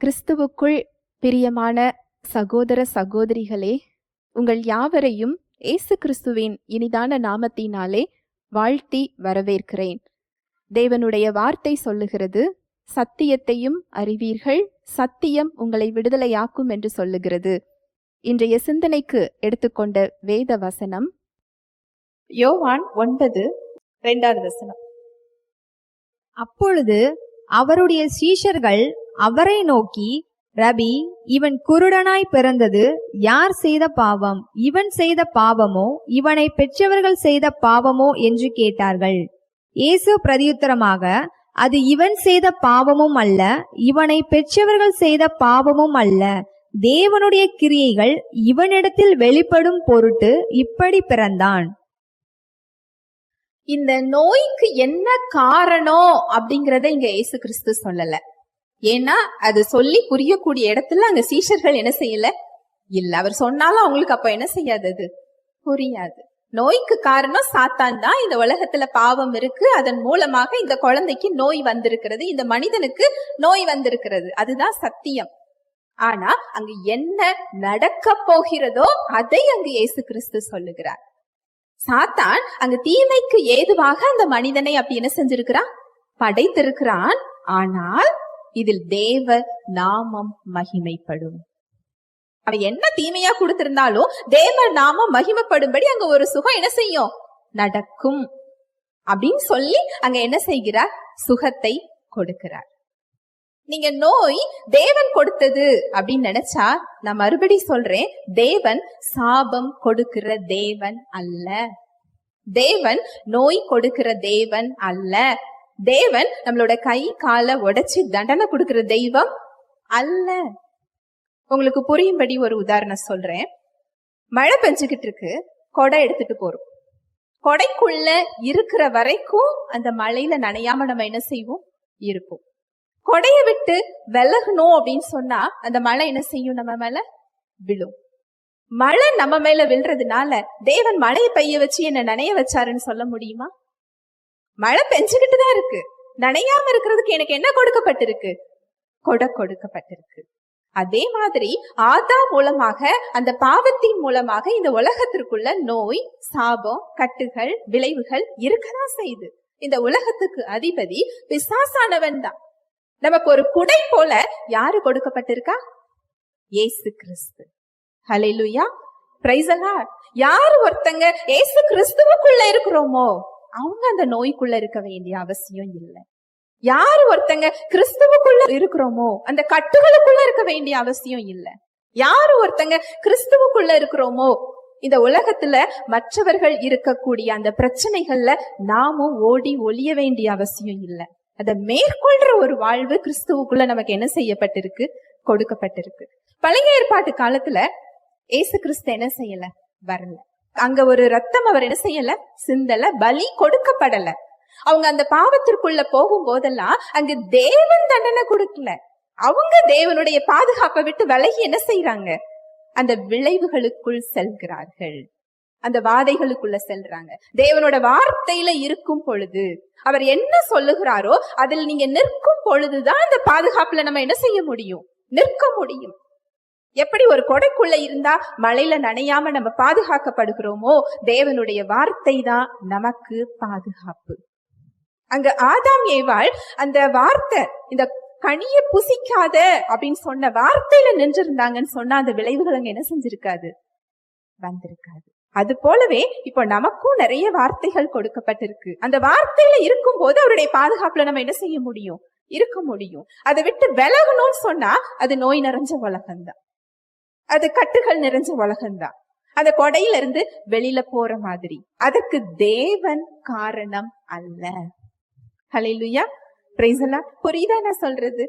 கிறிஸ்துவுக்குள் பிரியமான சகோதர சகோதரிகளே உங்கள் யாவரையும் இயேசு கிறிஸ்துவின் இனிதான நாமத்தினாலே வாழ்த்தி வரவேற்கிறேன். தேவனுடைய வார்த்தை சொல்லுகிறது சத்தியத்தையும் அறிவீர்கள் சத்தியம் உங்களை விடுதலையாக்கும் என்று சொல்லுகிறது. இன்றைய சிந்தனைக்கு எடுத்துக்கொண்ட வேத வசனம் யோவான் ஒன்பது ரெண்டாவது வசனம். அப்பொழுது அவருடைய சீஷர்கள் அவரை நோக்கி ரபி இவன் குருடனாய் பிறந்தது யார் செய்த பாவம்? இவன் செய்த பாவமோ? இவனை பெற்றவர்கள் செய்த பாவமோ? என்று கேட்டார்கள். இயேசு பிரதியுத்தரமாக அது இவன் செய்த பாவமும் அல்ல இவனை பெற்றவர்கள் செய்த பாவமும் அல்ல. தேவனுடைய கிரியைகள் இவனிடத்தில் வெளிப்படும் பொருட்டு இப்படி பிறந்தான். இந்த நோய்க்கு என்ன காரணம் அப்படிங்கறத இங்க இயேசு கிறிஸ்து சொல்லல. ஏன்னா அது சொல்லி புரியக்கூடிய இடத்துல அங்க சீஷர்கள் என்ன செய்யல? இல்ல அவர் சொன்னாலும் அவங்களுக்கு அப்ப என்ன செய்யாது அது? புரியாது. நோய்க்கு காரணம் சாத்தான் தான். இந்த உலகத்துல பாவம் இருக்கு. அதன் மூலமாக இந்த குழந்தைக்கு நோய் வந்திருக்கிறது. இந்த மனிதனுக்கு நோய் வந்திருக்கிறது. அதுதான் சத்தியம். ஆனா அங்க என்ன நடக்க போகிறதோ அதை அங்கு இயேசு கிறிஸ்து சொல்லுகிறார். சாத்தான் அங்கு தீமைக்கு ஏதுவாக அந்த மனிதனை அப்படி என்ன செஞ்சிருக்கிறான்? படைத்திருக்கிறான். ஆனால் இதில் தேவ நாமம் மகிமைப்படும். அவ என்ன தீமையா கொடுத்திருந்தாலும் தேவ நாமம் மகிமைப்படும்படி அங்க ஒரு சுகம் என்ன செய்யும்? நடக்கும். அப்படின்னு சொல்லி அங்க என்ன செய்கிறார்? சுகத்தை கொடுக்கிறார். நீங்க நோய் தேவன் கொடுத்தது அப்படின்னு நினைச்சா நான் மறுபடி சொல்றேன் தேவன் சாபம் கொடுக்கிற தேவன் அல்ல. தேவன் நோய் கொடுக்கிற தேவன் அல்ல. தேவன் நம்மளோட கை காலை உடைச்சு தண்டனை கொடுக்கிற தெய்வம் அல்ல. உங்களுக்கு புரியும்படி ஒரு உதாரணம் சொல்றேன். மழை பெஞ்சுக்கிட்டு இருக்கு கொடை எடுத்துட்டு போறோம். கொடைக்குள்ள இருக்கிற வரைக்கும் அந்த மழையில நனையாம நம்ம என்ன செய்வோம்? இருப்போம். கொடைய விட்டு விலகணும் அப்படின்னு சொன்னா அந்த மழை என்ன செய்யும் நம்ம மேல? விழும். மழை நம்ம மேல விழுறதுனால தேவன் மழையை பெய்ய வச்சு என்ன நனைய வச்சாருன்னு சொல்ல முடியுமா? மழை பெஞ்சுக்கிட்டு தான் இருக்கு. நனையாம இருக்கிறதுக்கு எனக்கு என்ன கொடுக்கப்பட்டிருக்கு? கொடை கொடுக்கப்பட்டிருக்கு. அதே மாதிரி ஆதா மூலமாக அந்த பாவத்தின் மூலமாக இந்த உலகத்திற்குள்ள நோய் சாபம் கட்டுகள் விளைவுகள் இருக்கதான் செய்யுது. இந்த உலகத்துக்கு அதிபதி பிசாசானவன் தான். நமக்கு ஒரு குடை போல யாரு கொடுக்கப்பட்டிருக்கா? ஏசு கிறிஸ்து. ஹalleluya. பிரைஸ் யாரு ஒருத்தங்க இயேசு கிறிஸ்துவுக்குள்ள இருக்கிறோமோ? அவங்க அந்த நோய்க்குள்ள இருக்க வேண்டிய அவசியம் இல்லை. யாரு ஒருத்தங்க கிறிஸ்துவுக்குள்ள இருக்கிறோமோ அந்த கட்டுகளுக்குள்ள இருக்க வேண்டிய அவசியம் இல்லை. யாரு ஒருத்தங்க கிறிஸ்துவுக்குள்ள இருக்கிறோமோ இந்த உலகத்துல மற்றவர்கள் இருக்கக்கூடிய அந்த பிரச்சனைகள்ல நாமும் ஓடி ஒளிய வேண்டிய அவசியம் இல்லை. அதை மேற்கொள்ற ஒரு வாழ்வு கிறிஸ்துவுக்குள்ள நமக்கு என்ன செய்யப்பட்டிருக்கு? கொடுக்கப்பட்டிருக்கு. பழைய ஏற்பாட்டு காலத்துல ஏசு கிறிஸ்து என்ன செய்யல? வரல. அங்க ஒரு ரத்தம் அவர் என்ன செய்யல? சிந்தல பலி கொடுக்கப்படல. அவங்க அந்த பாவத்திற்குள்ள போகும் போதெல்லாம் அங்க தேவன் தண்டனை கொடுக்கல. அவங்க தேவனுடைய பாதுகாப்பை விட்டு விலகி என்ன செய்யறாங்க அந்த விளைவுகளுக்குள் செல்கிறார்கள். அந்த வாதைகளுக்குள்ள செல்றாங்க. தேவனோட வார்த்தையில இருக்கும் பொழுது அவர் என்ன சொல்லுகிறாரோ அதில் நீங்க நிற்கும் பொழுதுதான் அந்த பாதுகாப்புல நம்ம என்ன செய்ய முடியும்? நிற்க முடியும். எப்படி ஒரு கொடைக்குள்ள இருந்தா மழையில நனையாம நம்ம பாதுகாக்கப்படுகிறோமோ தேவனுடைய வார்த்தை தான் நமக்கு பாதுகாப்பு. அங்க ஆதாம் ஏவாள் அந்த வார்த்தை இந்த கனிய புசிக்காத அப்படின்னு சொன்ன வார்த்தையில நின்றிருந்தாங்கன்னு சொன்னா அந்த விளைவுகள் அங்க என்ன செஞ்சிருக்காது? வந்திருக்காது. அது போலவே இப்போ நமக்கும் நிறைய வார்த்தைகள் கொடுக்கப்பட்டிருக்கு. அந்த வார்த்தையில இருக்கும் போது அவருடைய பாதுகாப்புல நம்ம என்ன செய்ய முடியும்? இருக்க முடியும். அதை விட்டு விலகணும்னு சொன்னா அது நோய் நிறைஞ்ச உலகம்தான். அது கட்டுகள் நிறைஞ்ச உலகம்தான். அந்த கொடையில இருந்து வெளியில போற மாதிரி. அதுக்கு தேவன் காரணம் அல்ல. ஹalleluya பிரைசலா புரியுதா நான் சொல்றது?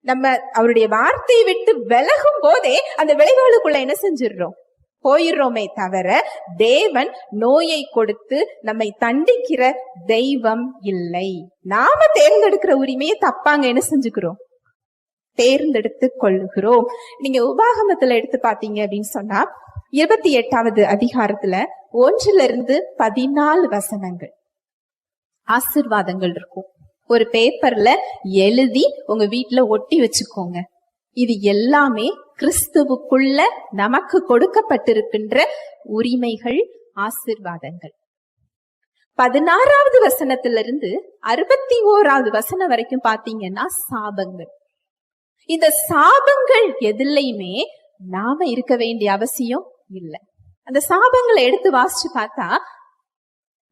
நம்ம அவருடைய வார்த்தையை விட்டு விலகும் போதே அந்த விளைவுகளுக்குள்ள என்ன செஞ்சிடுறோம்? போயிடுறோமே தவிர தேவன் நோயை கொடுத்து நம்மை தண்டிக்கிற தெய்வம் இல்லை. நாம தேர்ந்தெடுக்கிற உரிமையை தப்பாங்க என்ன செஞ்சுக்கிறோம்? தேர்ந்தெடுத்து கொள்ளுகிறோம். நீங்க உபாகமத்துல எடுத்து பாத்தீங்க அப்படின்னு சொன்னா இருபத்தி எட்டாவது அதிகாரத்துல ஒன்றுல இருந்து பதினாலு வசனங்கள் ஆசிர்வாதங்கள் இருக்கும். ஒரு பேப்பர்ல எழுதி உங்க வீட்டுல ஒட்டி வச்சுக்கோங்க. இது எல்லாமே கிறிஸ்துவுக்குள்ள நமக்கு கொடுக்கப்பட்டிருக்கின்ற உரிமைகள் ஆசிர்வாதங்கள். பதினாறாவது வசனத்திலிருந்து அறுபத்தி ஓராவது வசனம் வரைக்கும் பாத்தீங்கன்னா சாபங்கள். இந்த சாபங்கள் எதுலையுமே நாம இருக்க வேண்டிய அவசியம் இல்லை. அந்த சாபங்களை எடுத்து வாசிச்சு பார்த்தா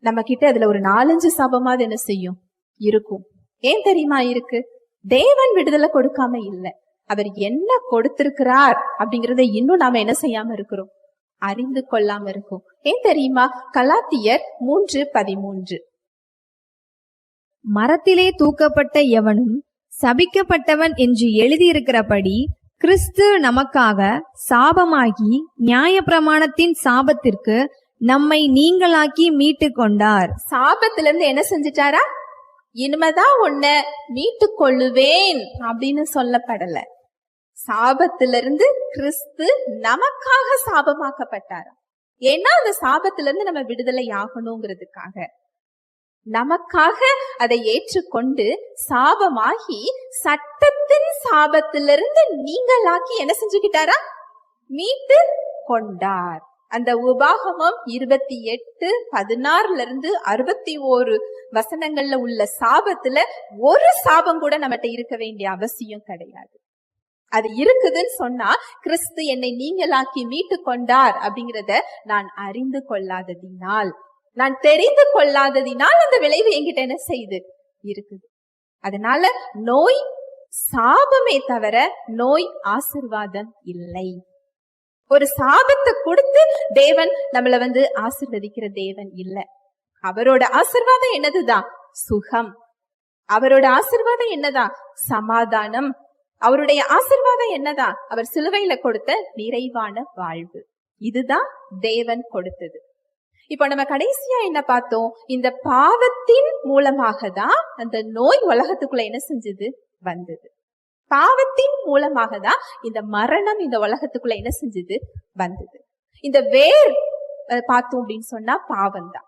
நம்ம கிட்ட அதுல ஒரு நாலஞ்சு சாபமாவது என்ன செய்யும்? இருக்கும். ஏன் தெரியுமா இருக்கு? தேவன் விடுதலை கொடுக்காம இல்லை. அவர் என்ன கொடுத்திருக்கிறார் அப்படிங்கறத இன்னும் நாம என்ன செய்யாம இருக்கிறோம்? அறிந்து கொள்ளாம இருக்கும். ஏன் தெரியுமா? கலாத்தியர் மூன்று பதிமூன்று. மரத்திலே தூக்கப்பட்ட எவனும் சபிக்கப்பட்டவன் என்று எழுதியிருக்கிறபடி கிறிஸ்து நமக்காக சாபமாகி நியாயப்பிரமாணத்தின் சாபத்திற்கு நம்மை நீங்களாக்கி மீட்டு கொண்டார் சாபத்துல இருந்து என்ன செஞ்சிட்டாரா? இனிமேதான் உன்னை மீட்டு கொள்ளுவேன் அப்படின்னு சொல்லப்படல. சாபத்திலிருந்து கிறிஸ்து நமக்காக சாபமாக்கப்பட்டாரா ஏன்னா அந்த சாபத்திலிருந்து நம்ம விடுதலை ஆகணுங்கிறதுக்காக. நமக்காக அதை ஏற்றுக்கொண்டு சாபமாகி சட்டத்தின் சாபத்திலிருந்து நீங்களாக்கி என்ன செஞ்சுக்கிட்டாரா? மீட்டு கொண்டார். அந்த உபாகமம் இருபத்தி எட்டு பதினாறுல இருந்து அறுபத்தி ஓரு வசனங்கள்ல உள்ள சாபத்துல ஒரு சாபம் கூட நம்மகிட்ட இருக்க வேண்டிய அவசியம் கிடையாது. அது இருக்குதுன்னு சொன்னா கிறிஸ்து என்னை நீங்களாக்கி மீட்டு கொண்டார் அப்படிங்கிறத நான் அறிந்து கொள்ளாததினால் நான் தெரிந்து கொள்ளாததினால் அந்த விளைவு என்கிட்ட என்ன செய்யுது இருக்குது. அதனால நோய் சாபமே தவிர நோய் ஆசிர்வாதம் இல்லை. ஒரு சாபத்தை கொடுத்து தேவன் நம்மள வந்து ஆசிர்வதிக்கிற தேவன் இல்ல. அவரோட ஆசிர்வாதம் என்னதுதான்? சுகம். அவரோட ஆசிர்வாதம் என்னதான் சமாதானம். அவருடைய ஆசிர்வாதம் என்னதான் அவர் சிலுவையில கொடுத்த நிறைவான வாழ்வு. இதுதான் தேவன் கொடுத்தது. இப்போ நம்ம கடைசியா என்ன பார்த்தோம்? இந்த பாவத்தின் மூலமாக தான் அந்த நோய் உலகத்துக்குள்ள என்ன செஞ்சது? வந்தது. பாவத்தின் மூலமாக தான் இந்த மரணம் இந்த உலகத்துக்குள்ள என்ன செஞ்சது? வந்தது. இந்த வேர் பார்த்தோம் அப்படின்னு சொன்னா பாவம் தான்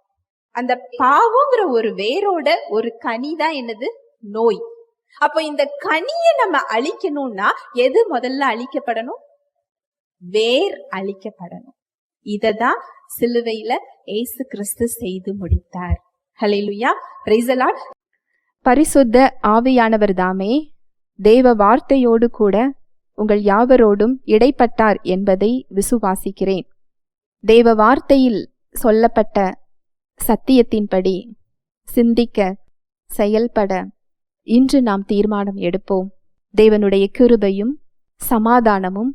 அந்த பாவங்கிற ஒரு வேரோட ஒரு கனி தான் என்னது? நோய். அப்போ இந்த கனியை நம்ம அழிக்கணும்னா எது முதல்ல அழிக்கப்படணும்? வேர் அழிக்கப்படணும். இததான் சிலுவையில இயேசு கிறிஸ்து செய்து முடித்தார். ஹலெலுயா பிரைசலாட் பரிசுத்த ஆவியானவர் தாமே தேவ வார்த்தையோடு கூட உங்கள் யாவரோடும் இடைப்பட்டார் என்பதை விசுவாசிக்கிறேன். தேவ வார்த்தையில் சொல்லப்பட்ட சத்தியத்தின்படி சிந்திக்க செயல்பட இன்று நாம் தீர்மானம் எடுப்போம். தேவனுடைய கிருபையும் சமாதானமும்